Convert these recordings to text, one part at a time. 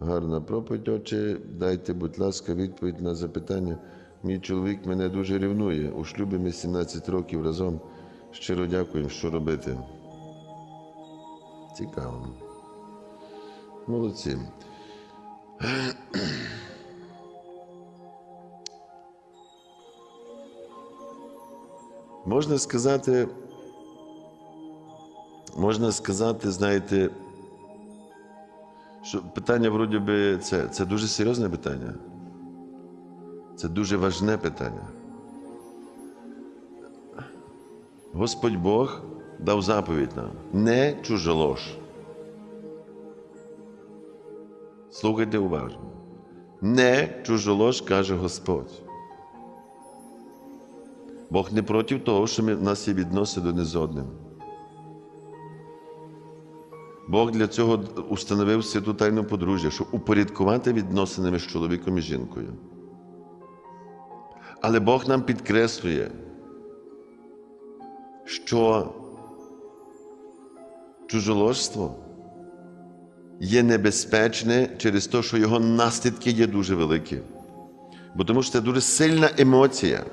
Гарна проповідь, отче. Дайте, будь ласка, відповідь на запитання. Мій чоловік мене дуже рівнує. У шлюбі ми 17 років разом. Щиро дякую, що робити. Цікаво. Молодці. Можна сказати, можна сказати, знаєте, що питання, вроді би, це, це дуже серйозне питання. Це дуже важне питання. Господь Бог дав заповідь нам не чужолож. Слухайте уважно. Не чужолож, каже Господь. Бог не проти того, що ми, в нас є відносини один з одним. Бог для цього установив святу тайну подружжя, щоб упорядкувати відносини між чоловіком і жінкою. Але Бог нам підкреслює, що чужоложство є небезпечне через те, що його наслідки є дуже великі. Бо тому що це дуже сильна емоція.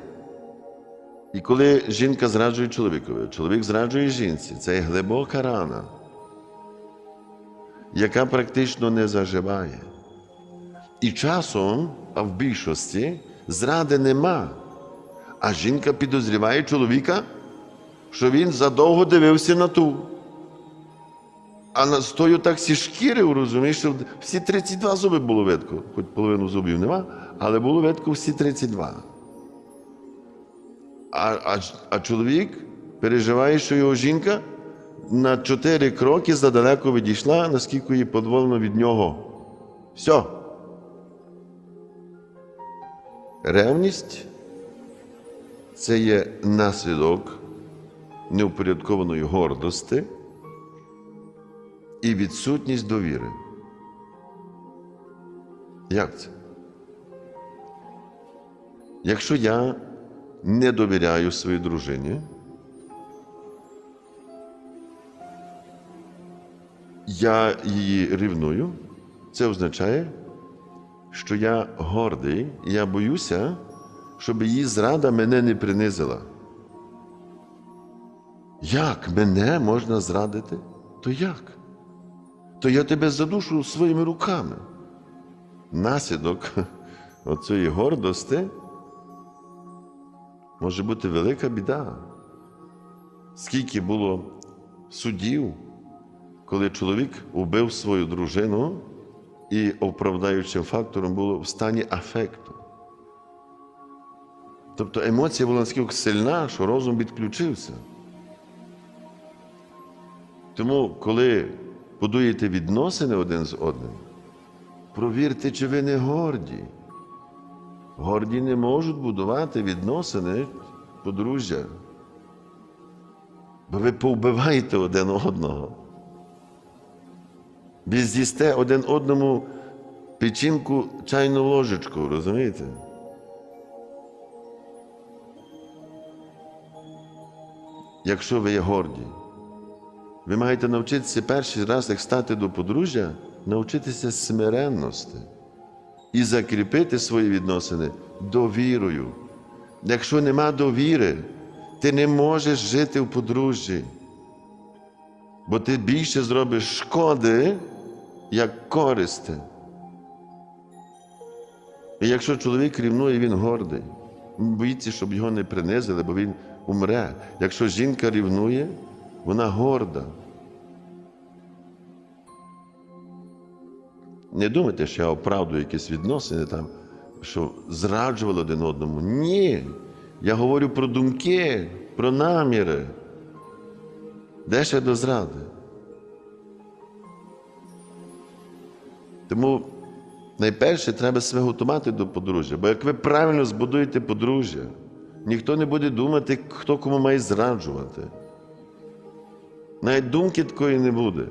І коли жінка зраджує чоловікові, чоловік зраджує жінці, це є глибока рана, яка практично не заживає. І часом, а в більшості, зради нема. А жінка підозріває чоловіка, що він задовго дивився на ту. А на стою так всі шкірив, розумієш, що всі 32 зуби було видко, хоч половину зубів нема, але було видко всі 32. А, а, а чоловік переживає, що його жінка на чотири кроки задалеко відійшла, наскільки їй подволено від нього. Все. Ревність це є наслідок неупорядкованої гордості і відсутність довіри. Як це? Якщо я не довіряю своїй дружині, я її рівную, це означає, що я гордий, і я боюся, щоб її зрада мене не принизила. Як мене можна зрадити? То як? То я тебе задушу своїми руками. Наслідок оцієї гордості може бути велика біда. Скільки було судів, коли чоловік убив свою дружину і оправдаючим фактором було в стані афекту. Тобто емоція була настільки сильна, що розум відключився. Тому, коли будуєте відносини один з одним, провірте, чи ви не горді. Горді не можуть будувати відносини подружжя. Бо ви повбиваєте один одного. Ви з'їсте один одному печінку чайну ложечку, розумієте? Якщо ви є горді, ви маєте навчитися перший раз, як стати до подружжя, навчитися смиренності і закріпити свої відносини довірою. Якщо нема довіри, ти не можеш жити в подружжі, бо ти більше зробиш шкоди, як користи. І якщо чоловік рівнує, він гордий, боїться, щоб його не принизили, бо він умре. Якщо жінка рівнує, вона горда. Не думайте, що я оправдую якісь відносини там, що зраджували один одному. Ні. Я говорю про думки, про наміри. Де ще до зради? Тому найперше треба себе готувати до подружжя. Бо як ви правильно збудуєте подружжя, ніхто не буде думати, хто кому має зраджувати. Навіть думки такої не буде.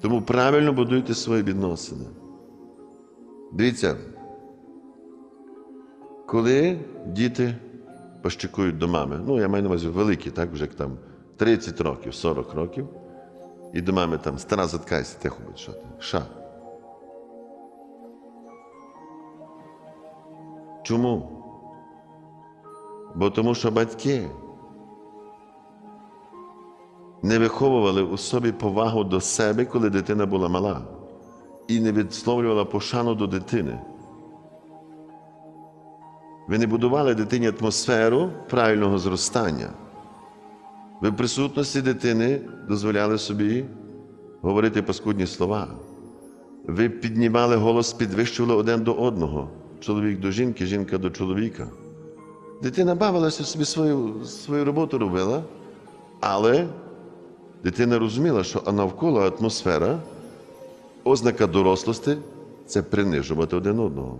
Тому правильно будуйте свої відносини. Дивіться, коли діти пощекують до мами, ну я маю на увазі великі, так, вже як там 30 років, 40 років, І до мами там стара заткайся, тихо будь що ти. Ша. Чому? Бо тому що батьки не виховували у собі повагу до себе, коли дитина була мала, і не висловлювала пошану до дитини. Ви не будували дитині атмосферу правильного зростання. Ви в присутності дитини дозволяли собі говорити паскудні слова. Ви піднімали голос, підвищували один до одного, чоловік до жінки, жінка до чоловіка. Дитина бавилася собі свою, свою роботу робила, але дитина розуміла, що навколо атмосфера, ознака дорослості це принижувати один одного.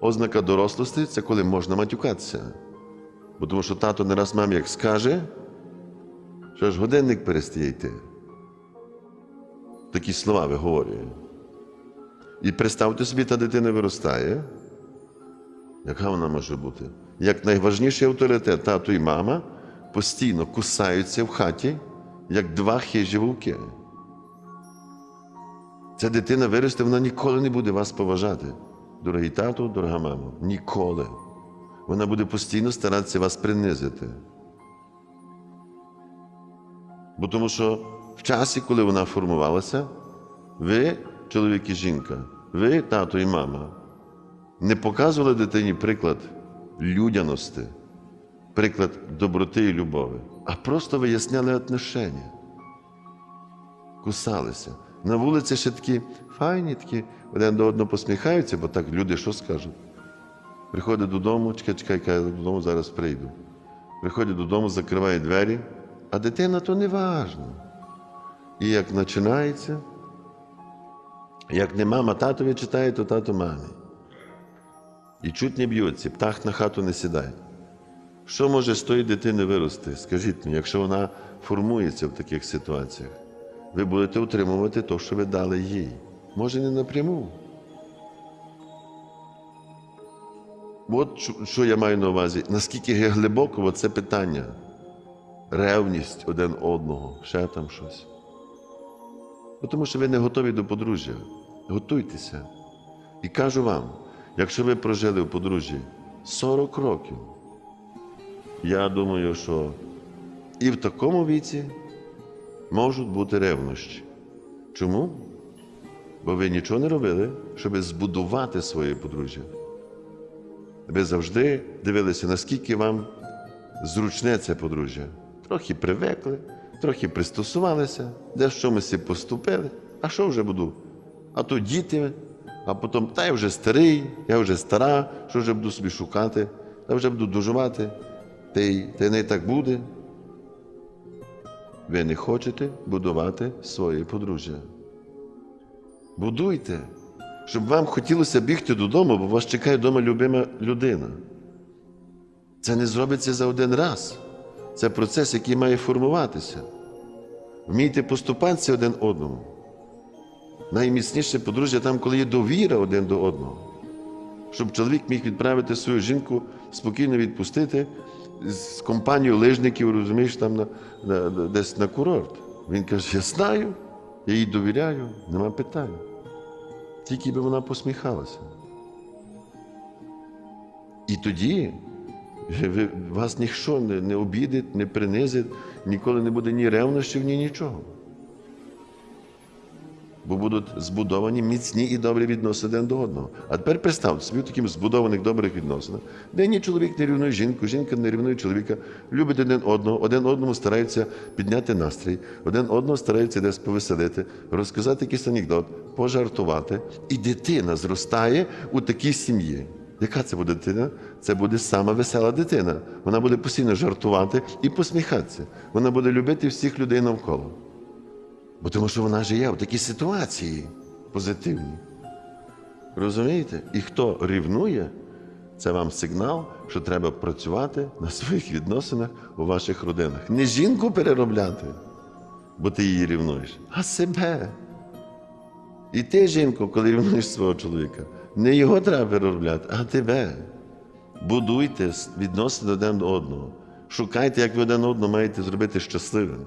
Ознака дорослості це коли можна матюкатися. Бо тому що тато не раз мамі як скаже, що ж годинник перестає йти. Такі слова виговорює. І представте собі, та дитина виростає. Яка вона може бути? Як найважніший авторитет, тато і мама постійно кусаються в хаті, як два хижі вовки. Ця дитина виросте, вона ніколи не буде вас поважати. Дорогий тато, дорога мамо, ніколи. Вона буде постійно старатися вас принизити. Бо тому що в часі, коли вона формувалася, ви, чоловік і жінка, ви, тато і мама, не показували дитині приклад людяності, приклад доброти і любові, а просто виясняли отношення. Кусалися. На вулиці ще такі файні, такі один до одного посміхаються, бо так люди що скажуть? Приходить додому, чекай, чекай, чекай, додому зараз прийду. Приходить додому, закриває двері, а дитина то не важно. І як починається, як не мама татові читає, то тато мамі. І чуть не б'ються, птах на хату не сідає. Що може з тої дитини вирости? Скажіть мені, якщо вона формується в таких ситуаціях, ви будете утримувати те, що ви дали їй. Може, не напряму. От що- я маю на увазі, наскільки глибоко це питання. Ревність один одного, ще там щось. Тому що ви не готові до подружжя. Готуйтеся. І кажу вам, якщо ви прожили в подружжі 40 років, я думаю, що і в такому віці можуть бути ревнощі. Чому? Бо ви нічого не робили, щоб збудувати своє подружжя. Ви завжди дивилися, наскільки вам зручне це подружжя. Трохи привикли, трохи пристосувалися, де ми всі поступили. А що вже буду? А то діти, а потім та я вже старий, я вже стара, що вже буду собі шукати, та вже буду доживати, та й, та й не так буде. Ви не хочете будувати своє подружжя. Будуйте, щоб вам хотілося бігти додому, бо вас чекає вдома любима людина. Це не зробиться за один раз. Це процес, який має формуватися. Вмійте поступатися один одному. Найміцніше подружжя там, коли є довіра один до одного. Щоб чоловік міг відправити свою жінку спокійно відпустити з компанією лижників, розумієш, там на, на, десь на курорт. Він каже: Я знаю, я їй довіряю, нема питань. Тільки би вона посміхалася. І тоді вас ніхто не, обідить, не принизить, ніколи не буде ні ревнощів, ні нічого. Бо будуть збудовані міцні і добрі відносини один до одного. А тепер представте собі в таких збудованих добрих відносинах, де ні чоловік не рівнує жінку, жінка не рівнує чоловіка, любить один одного, один одному стараються підняти настрій, один одного стараються десь повеселити, розказати якийсь анекдот, пожартувати. І дитина зростає у такій сім'ї. Яка це буде дитина? Це буде сама весела дитина. Вона буде постійно жартувати і посміхатися. Вона буде любити всіх людей навколо. Бо тому що вона живе в такій ситуації позитивній. Розумієте? І хто рівнує, це вам сигнал, що треба працювати на своїх відносинах у ваших родинах. Не жінку переробляти, бо ти її рівнуєш, а себе. І ти, жінко, коли рівнуєш свого чоловіка, не його треба переробляти, а тебе. Будуйте відносини один до одного. Шукайте, як ви один одного маєте зробити щасливим.